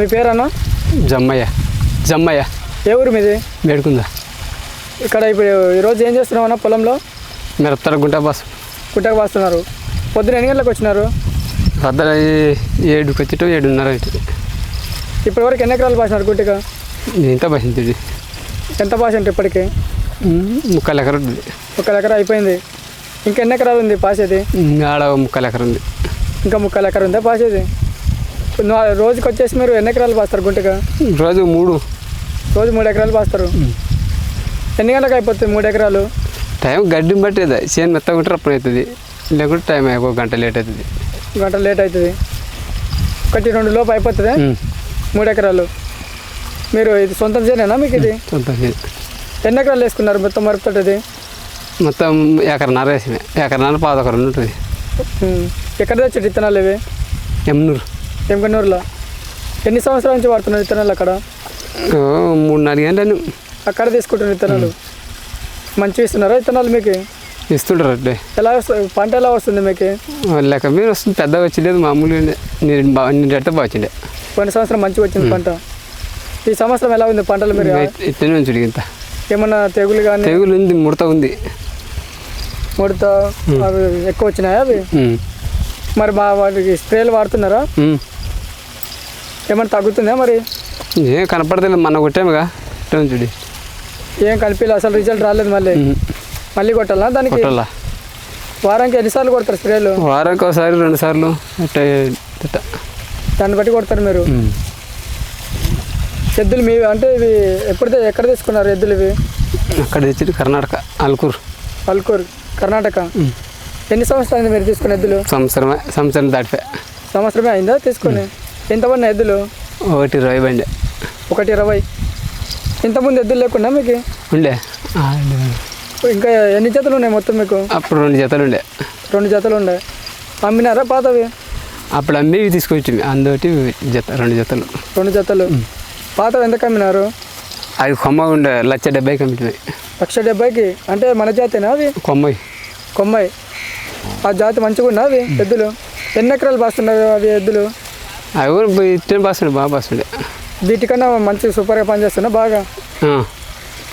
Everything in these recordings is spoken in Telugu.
మీ పేరన్నా? జమ్మయ్య. జమ్మయ్య. ఏ ఊరు మీది? వేడుకుందా ఇక్కడ ఇప్పుడు ఈరోజు ఏం చేస్తున్నామన్నా పొలంలో? మిరపతల గుంట బస్. గుట్టకు పాస్తున్నారు పొద్దున ఎన్ని గంటలకు వచ్చినారు? పొద్దున ఏడుకి వచ్చేటో ఏడున్నర ఇప్పటి వరకు ఎన్ని ఎకరాలు పాసినారు గుట్టిగా ఇంత బసింది. ఎంత పాసి అంటే ఇప్పటికి ముక్కలు ఎకర ఉంటుంది ఒక ఎకరా అయిపోయింది. ఇంకా ఎన్ని ఎకరాలు ఉంది పాసేది ఆడ ముక్కలు ఎకర ఉంది. ఇంకా ముక్కలు ఎకరా ఉందా పాసేది రోజుకి వచ్చేసి మీరు ఎన్ని ఎకరాలు పాస్తారు గుంటగా రోజు మూడు. రోజు మూడు ఎకరాలు పాస్తారు. ఎన్ని గంటలకు అయిపోతుంది మూడు ఎకరాలు? టైం గడ్డిని బట్టి అది. చేను మెత్తగా ఉంటే అప్పుడు అవుతుంది. లేకుంటే టైం ఒక గంట లేట్ అవుతుంది. గంట లేట్ అవుతుంది. ఒకటి రెండు లోపు అయిపోతుంది. మూడు ఎకరాలు. మీరు ఇది సొంతం చేనేనా మీకు ఇది? సొంత. ఎన్ని ఎకరాలు వేసుకున్నారు మొత్తం మరుపుతోటి మొత్తం ఎకరన్నర వేసినాయి. ఎకరన్నర పాదొకరు ఉంటుంది ఎక్కడ తెచ్చారు విత్తనాలు ఇవి? ఎమ్నూరు. ఎంకన్నూరులో ఎన్ని సంవత్సరాల నుంచి వాడుతున్నారు విత్తనాలు అక్కడ? మూడు నాలుగు గంటలు అక్కడ తీసుకుంటున్నారు విత్తనాలు. మంచిగా ఇస్తున్నారా విత్తనాలు మీకు? ఇస్తుంటారు అంటే ఎలా వస్తుంది పంట ఎలా వస్తుంది మీకు? లెక్క మీద వస్తుంది. పెద్దగా వచ్చలేదు మామూలుగా నేను బాగా నేను ఎట్ట బాగా వచ్చిండే. పోయిన సంవత్సరం మంచిగా వచ్చింది పంట. ఈ సంవత్సరం ఎలా ఉంది పంటలు మీరు? ఇట్లనే ఉంచుడు ఇంత. ఏమన్నా తెగులు కానీ తెగులు ఉంది ముడత ఉంది. ముడత అవి ఎక్కువ వచ్చినాయా అవి. మరి మా వాటికి స్ప్రేలు వాడుతున్నారా. ఏమైనా తగ్గుతుందా మరి? ఏం కనపడతలేదు మన కొట్టాముగా ఉంచుడి ఏం కలిపి అసలు రిజల్ట్ రాలేదు మళ్ళీ. మళ్ళీ కొట్టాలా దానికి? కొట్టాలా. వారానికి ఎన్నిసార్లు కొడతారు స్ప్రేలు? వారానికి ఒకసారి రెండు సార్లు. దాన్ని బట్టి కొడతారు మీరు. ఎద్దులు మీ అంటే ఇవి ఎప్పుడు తె- ఎక్కడ తీసుకున్నారు ఎద్దులు ఇవి? అక్కడ తెచ్చి కర్ణాటక అల్కూరు పల్కూరు కర్ణాటక. ఎన్ని సంవత్సరాలు మీరు తీసుకున్న ఎద్దులు? సంవత్సరమే సంవత్సరం దాటిపోయా. సంవత్సరమే అయిందా తీసుకొని? ఎంత పడిన ఎద్దులు? ఒకటి ఇరవై బండి. ఒకటి ఇరవై. ఇంతకుముందు ఎద్దులు లేకుండా మీకు? ఉండే. ఇంకా ఎన్ని జతలు ఉన్నాయి మొత్తం మీకు? అప్పుడు రెండు జతలు ఉండే. రెండు జతలు ఉన్నాయి అమ్మినారా పాతవి? అప్పుడు అమ్మి తీసుకొచ్చి అందోటి జత రెండు జతలు. రెండు జతలు. పాతవి ఎంత అమ్మినారు? అవి కొమ్మ ఉండే లక్ష డెబ్బైకి అమ్మిటివి లక్ష డెబ్బైకి అంటే మన జాతేనా అవి? కొమ్మవి కొమ్మాయి. ఆ జాతి మంచిగా ఉన్నా అవి ఎద్దులు? ఎన్ని ఎకరాలు బాస్తున్నారు అవి ఎద్దులు? అవి కూడా ఇట్టే బాస్తుండే బాగా బాస్తుండే వీటికన్నా మంచి సూపర్గా పనిచేస్తున్నా బాగా. ఆ.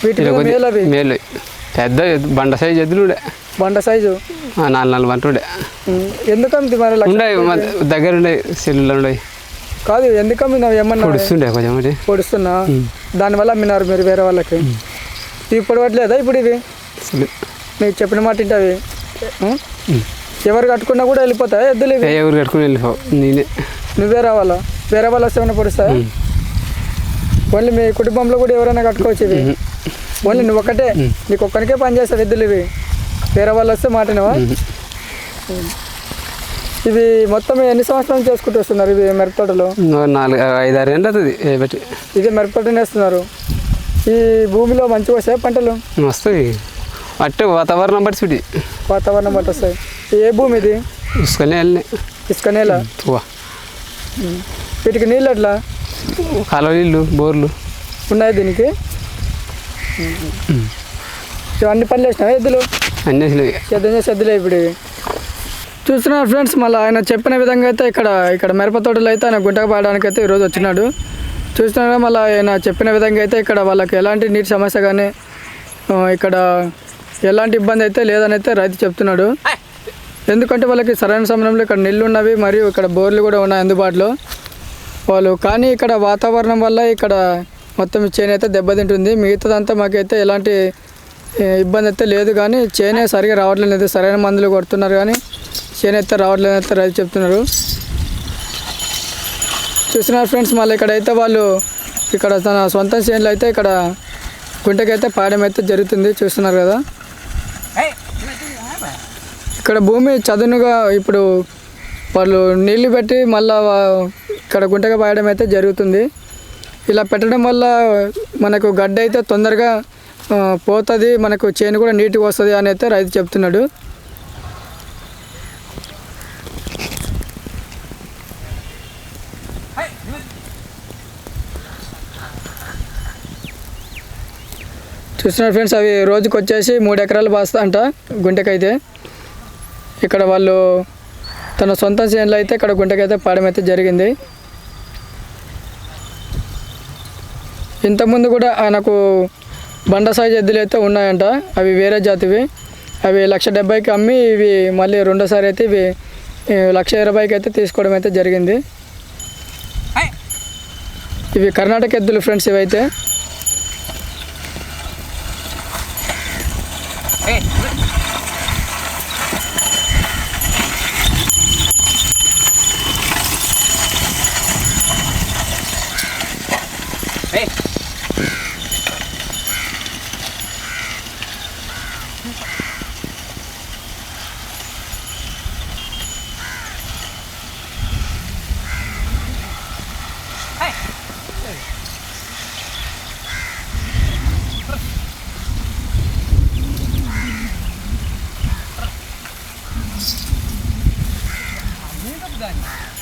వీటి ఇలా మీద కొద్ది- మేలు అవి మేలు. పెద్ద బండ సైజు ఎద్దులు బండ సైజు నాలుగు నాలుగు వంట ఉండే. ఉమ్, ఎందుకు అమ్మింది మరి లక్ష ఉండే మా దగ్గర ఉండే సెల్లులు ఉండే. కాదు ఎందుకు అమ్మినావు ఏమన్నా పొడుస్తుండే కొంచెం పొడుస్తున్నా? దానివల్ల అమ్మినారు మీరు వేరే వాళ్ళకి? ఇవి పొడవట్లేదా ఇప్పుడు ఇవి? మీకు చెప్పిన మాట ఇంటే? ఎవరు కట్టుకున్నా కూడా వెళ్ళిపోతాయి ఎద్దులు ఊరు కట్టుకుని వెళ్ళిపోవు నేనే. నువ్వే రావాలా? వేరే వాళ్ళు వస్తే ఏమైనా పొడుస్తాయా? ఓన్లీ మీ కుటుంబంలో కూడా ఎవరైనా కట్టుకోవచ్చు ఇవి. ఓన్లీ నువ్వు ఒక్కటే. నీకు ఒక్కరికే పని చేస్తావు ఎద్దులు ఇవి. వేరే వాళ్ళు వస్తే మాటినవా? ఇవి మొత్తం ఎన్ని సంవత్సరాలు చేసుకుంటూ వస్తున్నారు ఇవి మిరపతోటలో నాలుగు ఐదు ఆరు ఏళ్ళు అవుతుంది బట్టి ఇదే మిరపతోటనే వేస్తున్నారు. ఈ భూమిలో మంచిగా వస్తాయి పంటలు? వస్తాయి. అట్టే వాతావరణం బట్టి చూడి. వాతావరణం బట్టి వస్తాయి. ఏ భూమి ఇది? చూసుకొని వెళ్ళి ఇసుక నేల? వా వీటికి నీళ్ళు ఎట్లా? కాలువ నీళ్ళు బోర్లు. ఉన్నాయి దీనికి? ఇవన్నీ పనులు వేసినావా ఎద్దులు? అన్నీ వేసినాయి సేద్యం సద్దులే ఇప్పుడు ఇవి. చూస్తున్నారు ఫ్రెండ్స్ మళ్ళీ ఆయన చెప్పిన విధంగా అయితే ఇక్కడ ఇక్కడ మిరప తోటలో అయితే ఆయన గుంటకు పాడడానికి అయితే ఈరోజు వచ్చినాడు. చూస్తున్నారా మళ్ళీ ఆయన చెప్పిన విధంగా అయితే ఇక్కడ వాళ్ళకి ఎలాంటి నీటి సమస్య కానీ ఇక్కడ ఎలాంటి ఇబ్బంది అయితే లేదని అయితే రైతు చెప్తున్నాడు. ఎందుకంటే వాళ్ళకి సరైన సమయంలో ఇక్కడ నీళ్ళు ఉన్నవి మరియు ఇక్కడ బోర్లు కూడా ఉన్నాయి అందుబాటులో. వాళ్ళు కానీ ఇక్కడ వాతావరణం వల్ల ఇక్కడ మొత్తం చేను అయితే దెబ్బతింటుంది. మిగతాదంతా మాకైతే ఎలాంటి ఇబ్బంది అయితే లేదు కానీ చేనే సరిగా రావట్లేదు. సరైన మందులు కొడుతున్నారు కానీ చేను అయితే రావట్లేదు అయితే రైతు చెప్తున్నారు. చూస్తున్నారు ఫ్రెండ్స్ మళ్ళీ ఇక్కడైతే వాళ్ళు ఇక్కడ తన సొంత చేనులు అయితే ఇక్కడ గుంటకైతే పాడడం అయితే జరుగుతుంది. చూస్తున్నారు కదా. ఇక్కడ భూమి చదునుగా ఇప్పుడు వాళ్ళు నీళ్ళు పెట్టి మళ్ళా ఇక్కడ గుంటగా పాయడం అయితే జరుగుతుంది. ఇలా పెట్టడం వల్ల మనకు గడ్డ అయితే తొందరగా పోతుంది మనకు చేను కూడా నీట్గా వస్తుంది అని అయితే రైతు చెప్తున్నాడు. చూస్తున్నారు ఫ్రెండ్స్ అవి రోజుకి వచ్చేసి మూడు ఎకరాలు బాస్తా అంట గుంటకైతే. ఇక్కడ వాళ్ళు తన సొంత చేనులో అయితే ఇక్కడ గుంటకైతే పాడడం అయితే జరిగింది. ఇంతకుముందు కూడా ఆయనకు బండ సైజ్ ఎద్దులు అయితే ఉన్నాయంట. అవి వేరే జాతివి. అవి లక్ష డెబ్బైకి అమ్మి ఇవి మళ్ళీ రెండోసారి అయితే ఇవి లక్ష ఇరవైకి అయితే తీసుకోవడం అయితే జరిగింది. ఇవి కర్ణాటక ఎద్దులు ఫ్రెండ్స్ ఇవైతే. えい。何